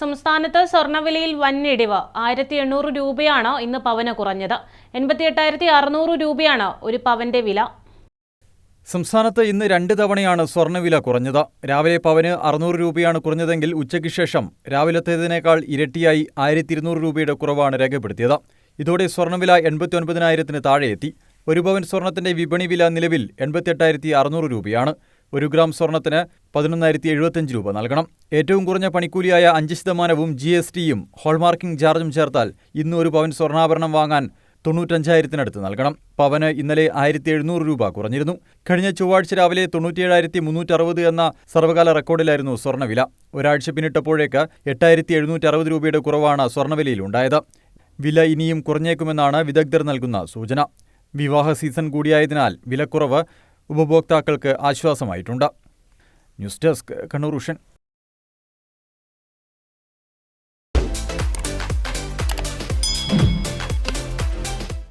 സംസ്ഥാനത്ത് സ്വർണവിലയിൽ വൻ ഇടിവ് ആയിരത്തി എണ്ണൂറ് രൂപയാണ് ഇന്ന് പവന് കുറഞ്ഞത്. എൺപത്തി എട്ടായിരത്തി അറുന്നൂറ് രൂപയാണ് ഒരു പവന്റെ വില. സംസ്ഥാനത്ത് ഇന്ന് രണ്ട് തവണയാണ് സ്വർണവില കുറഞ്ഞത്. രാവിലെ പവന് അറുന്നൂറ് രൂപയാണ് കുറഞ്ഞതെങ്കിൽ ഉച്ചയ്ക്ക് ശേഷം രാവിലത്തേതിനേക്കാൾ ഇരട്ടിയായി ആയിരത്തി ഇരുന്നൂറ് രൂപയുടെ കുറവാണ് രേഖപ്പെടുത്തിയത്. ഇതോടെ സ്വർണവില എൺപത്തി ഒൻപതിനായിരത്തിന് താഴെയെത്തി. ഒരു പവൻ സ്വർണത്തിന്റെ വിപണി വില നിലവിൽ അറുന്നൂറ് രൂപയാണ്. ഒരു ഗ്രാം സ്വർണത്തിന് പതിനൊന്നായിരത്തി എഴുപത്തിയഞ്ച് രൂപ നൽകണം. ഏറ്റവും കുറഞ്ഞ പണിക്കൂലിയായ അഞ്ച് ശതമാനവും ജി എസ് ടിയും ഹോൾമാർക്കിംഗ് ചാർജും ചേർത്താൽ ഇന്ന് ഒരു പവൻ സ്വർണാഭരണം വാങ്ങാൻ തൊണ്ണൂറ്റഞ്ചായിരത്തിനടുത്ത് നൽകണം. പവന് ഇന്നലെ ആയിരത്തി എഴുന്നൂറ് രൂപ കുറഞ്ഞിരുന്നു. കഴിഞ്ഞ ചൊവ്വാഴ്ച രാവിലെ തൊണ്ണൂറ്റിയേഴായിരത്തി മുന്നൂറ്ററുപത് എന്ന സർവകാല റെക്കോർഡിലായിരുന്നു സ്വർണവില ഒരാഴ്ച പിന്നിട്ടപ്പോഴേക്ക് എട്ടായിരത്തി എഴുന്നൂറ്റി അറുപത് രൂപയുടെ കുറവാണ് സ്വർണവിലയിൽ ഉണ്ടായത്. വില ഇനിയും കുറഞ്ഞേക്കുമെന്നാണ് വിദഗ്ധർ നൽകുന്ന സൂചന. വിവാഹ സീസൺ കൂടിയായതിനാൽ വിലക്കുറവ് ഉപഭോക്താക്കൾക്ക് ആശ്വാസമായിട്ടുണ്ട്. News desk Kannur Ushan.